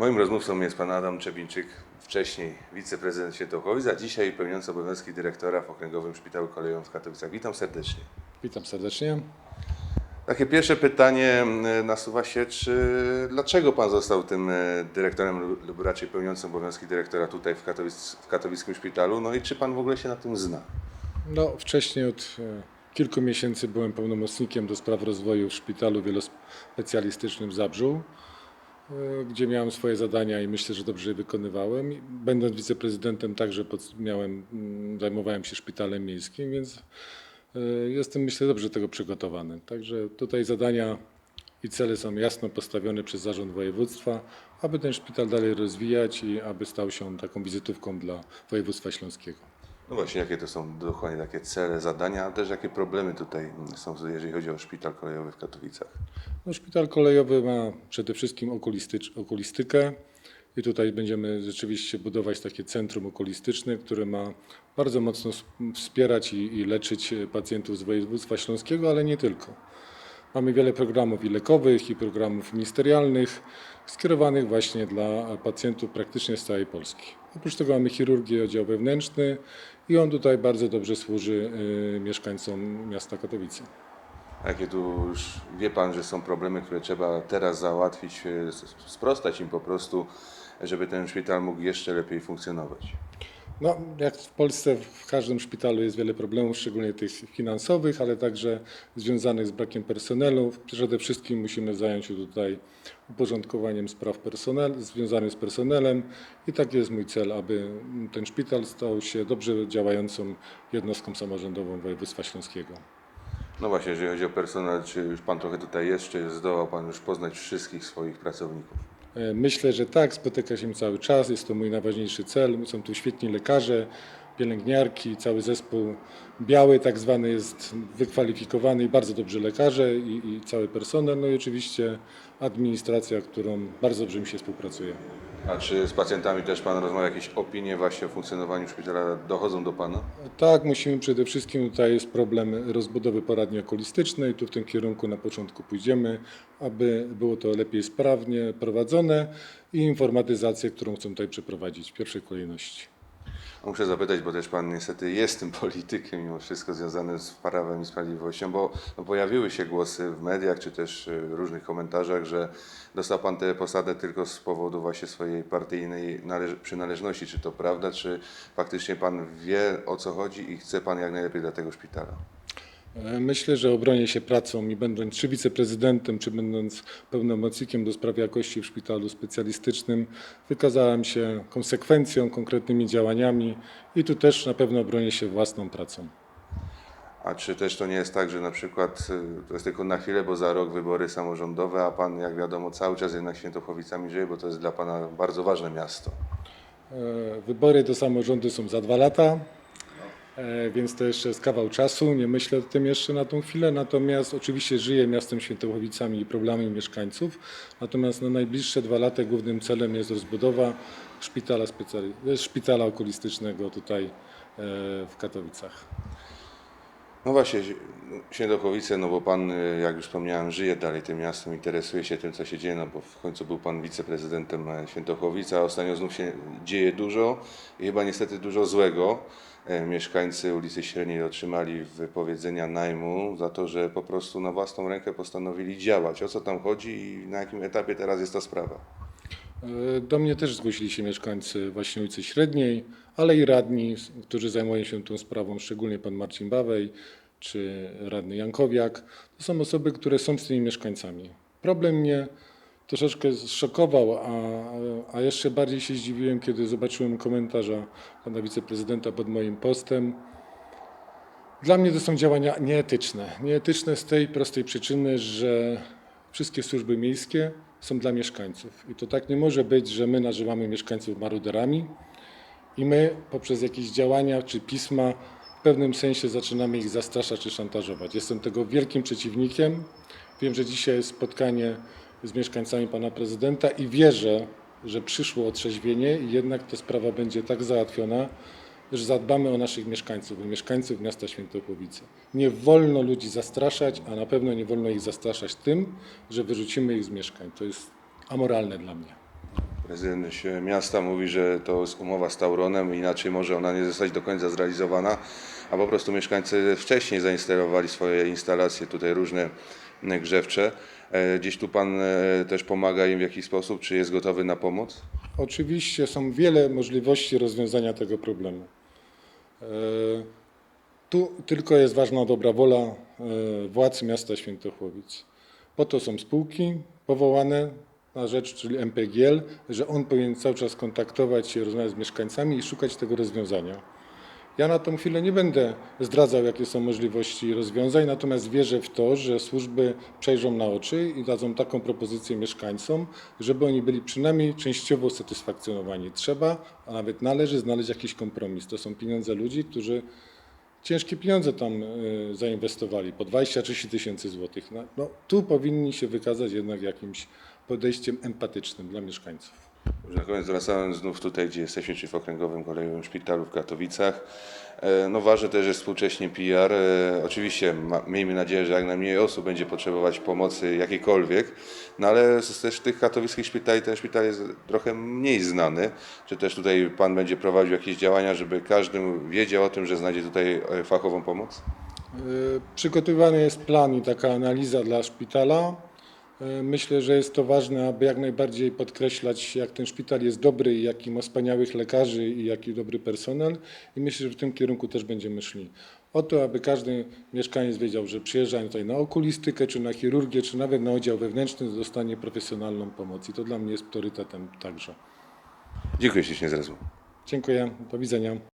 Moim rozmówcą jest pan Adam Czebińczyk, wcześniej wiceprezydent Świętochowic, a dzisiaj pełniący obowiązki dyrektora w Okręgowym Szpitalu Kolejowym w Katowicach. Witam serdecznie. Witam serdecznie. Takie pierwsze pytanie e, nasuwa się, czy dlaczego pan został tym e, dyrektorem lub- raczej pełniącym obowiązki dyrektora tutaj w, Katowic, w katowickim szpitalu, no i czy pan w ogóle się na tym zna? No, wcześniej od e, kilku miesięcy byłem pełnomocnikiem do spraw rozwoju w szpitalu wielospecjalistycznym w Zabrzu, gdzie miałem swoje zadania i myślę, że dobrze je wykonywałem. Będąc wiceprezydentem także miałem, mm, zajmowałem się szpitalem miejskim, więc e, jestem myślę dobrze do tego przygotowany. Także tutaj zadania i cele są jasno postawione przez zarząd województwa, aby ten szpital dalej rozwijać i aby stał się taką wizytówką dla województwa śląskiego. No właśnie, jakie to są dokładnie takie cele, zadania, a też jakie problemy tutaj są, jeżeli chodzi o szpital kolejowy w Katowicach? No, szpital kolejowy ma przede wszystkim okulistykę i tutaj będziemy rzeczywiście budować takie centrum okulistyczne, które ma bardzo mocno wspierać i, i leczyć e, pacjentów z województwa śląskiego, ale nie tylko. Mamy wiele programów i lekowych, i programów ministerialnych skierowanych właśnie dla pacjentów praktycznie z całej Polski. Oprócz tego mamy chirurgię, oddział wewnętrzny i on tutaj bardzo dobrze służy y, mieszkańcom miasta Katowice. A Jakie tu już wie pan, że są problemy, które trzeba teraz załatwić, s- sprostać im po prostu, żeby ten szpital mógł jeszcze lepiej funkcjonować? No, jak w Polsce w każdym szpitalu jest wiele problemów, szczególnie tych finansowych, ale także związanych z brakiem personelu. Przede wszystkim musimy zająć się tutaj uporządkowaniem spraw personel, związanych z personelem i taki jest mój cel, aby ten szpital stał się dobrze działającą jednostką samorządową województwa śląskiego. No właśnie, jeżeli chodzi o personel, czy już pan trochę tutaj jest, czy zdołał pan już poznać wszystkich swoich pracowników? E, Myślę, że tak, spotyka się cały czas, jest to mój najważniejszy cel. Są tu świetni lekarze, pielęgniarki, cały zespół biały tak zwany jest wykwalifikowany i bardzo dobrzy lekarze i, i cały personel, no i oczywiście administracja, którą bardzo dobrze mi się współpracuje. A czy z pacjentami też pan rozmawia, jakieś opinie właśnie o funkcjonowaniu szpitala dochodzą do pana? Tak, musimy przede wszystkim, tutaj jest problem rozbudowy poradni okulistycznej, tu w tym kierunku na początku pójdziemy, aby było to lepiej sprawnie prowadzone i informatyzację, którą chcę tutaj przeprowadzić w pierwszej kolejności. Muszę zapytać, bo też pan niestety jest tym politykiem mimo wszystko związany z Prawem i Sprawiedliwością, bo no, pojawiły się głosy w mediach czy też y, różnych komentarzach, że dostał pan tę posadę tylko z powodu właśnie swojej partyjnej należ- przynależności. Czy to prawda, czy faktycznie pan wie o co chodzi i chce pan jak najlepiej dla tego szpitala? E, Myślę, że obronię się pracą i będąc czy wiceprezydentem, czy będąc pełnomocnikiem do spraw jakości w szpitalu specjalistycznym, wykazałem się konsekwencją, konkretnymi działaniami i tu też na pewno obronię się własną pracą. A czy też to nie jest tak, że na przykład y, to jest tylko na chwilę, bo za rok wybory samorządowe, a pan jak wiadomo cały czas jednak Świętochowicami żyje, bo to jest dla pana bardzo ważne miasto. E, Wybory do samorządu są za dwa lata, więc to jeszcze jest kawał czasu. Nie myślę o tym jeszcze na tą chwilę. Natomiast oczywiście żyję miastem Świętochowicami i problemami mieszkańców. Natomiast na najbliższe dwa lata głównym celem jest rozbudowa szpitala, specjali- szpitala okulistycznego tutaj e, w Katowicach. No właśnie, Świętochowice, no bo pan, jak już wspomniałem, żyje dalej tym miastem, interesuje się tym, co się dzieje, no bo w końcu był pan wiceprezydentem e, Świętochowic, a ostatnio znów się dzieje dużo i chyba niestety dużo złego. E, Mieszkańcy ulicy Średniej otrzymali wypowiedzenia najmu za to, że po prostu na własną rękę postanowili działać. O co tam chodzi i na jakim etapie teraz jest ta sprawa? E, Do mnie też zgłosili się mieszkańcy właśnie ulicy Średniej, ale i radni, którzy zajmują się tą sprawą, szczególnie pan Marcin Bawej czy radny Jankowiak. To są osoby, które są z tymi mieszkańcami. Problem mnie troszeczkę zszokował, a, a jeszcze bardziej się zdziwiłem, kiedy zobaczyłem komentarza pana wiceprezydenta pod moim postem. Dla mnie to są działania nieetyczne. Nieetyczne z tej prostej przyczyny, że wszystkie służby miejskie są dla mieszkańców. I to tak nie może być, że my nazywamy mieszkańców maruderami i my poprzez jakieś działania czy pisma w pewnym sensie zaczynamy ich zastraszać czy szantażować. Jestem tego wielkim przeciwnikiem. Wiem, że dzisiaj jest spotkanie z mieszkańcami pana prezydenta i wierzę, że przyszło otrzeźwienie i jednak ta sprawa będzie tak załatwiona, że zadbamy o naszych mieszkańców, o mieszkańców miasta Świętochłowice. Nie wolno ludzi zastraszać, a na pewno nie wolno ich zastraszać tym, że wyrzucimy ich z mieszkań. To jest amoralne dla mnie. Prezydent miasta mówi, że to jest umowa z Tauronem, inaczej może ona nie zostać do końca zrealizowana, a po prostu mieszkańcy wcześniej zainstalowali swoje instalacje tutaj różne grzewcze. E, Gdzieś tu Pan e, też pomaga im w jakiś sposób, czy jest gotowy na pomoc? Oczywiście są wiele możliwości rozwiązania tego problemu. E, Tu tylko jest ważna dobra wola e, władz miasta Świętochłowic. Po to są spółki powołane na rzecz, czyli MPGL, że on powinien cały czas kontaktować się, rozmawiać z mieszkańcami i szukać tego rozwiązania. Ja na tą chwilę nie będę zdradzał, jakie są możliwości rozwiązań, natomiast wierzę w to, że służby przejrzą na oczy i dadzą taką propozycję mieszkańcom, żeby oni byli przynajmniej częściowo usatysfakcjonowani. Trzeba, a nawet należy znaleźć jakiś kompromis. To są pieniądze ludzi, którzy ciężkie pieniądze tam y, zainwestowali, po 20-30 tysięcy złotych. No, no, tu powinni się wykazać jednak jakimś podejściem empatycznym dla mieszkańców. Już na koniec wracając znów tutaj, gdzie jesteśmy, czyli w Okręgowym Kolejowym Szpitalu w Katowicach. E, No ważne też jest współcześnie PR. E, Oczywiście ma, miejmy nadzieję, że jak najmniej osób będzie potrzebować pomocy jakiejkolwiek, no ale z też tych katowickich szpitali ten szpital jest trochę mniej znany. Czy też tutaj Pan będzie prowadził jakieś działania, żeby każdy wiedział o tym, że znajdzie tutaj e, fachową pomoc? Y, Przygotowywany jest plan i taka analiza dla szpitala. Y, Myślę, że jest to ważne, aby jak najbardziej podkreślać, jak ten szpital jest dobry i jaki ma wspaniałych lekarzy i jaki dobry personel. I myślę, że w tym kierunku też będziemy szli. O to, aby każdy mieszkaniec wiedział, że przyjeżdża tutaj na okulistykę, czy na chirurgię, czy nawet na oddział wewnętrzny, dostanie profesjonalną pomoc. I to dla mnie jest priorytetem także. Dziękuję ślicznie za rozmowę. Dziękuję. Do widzenia.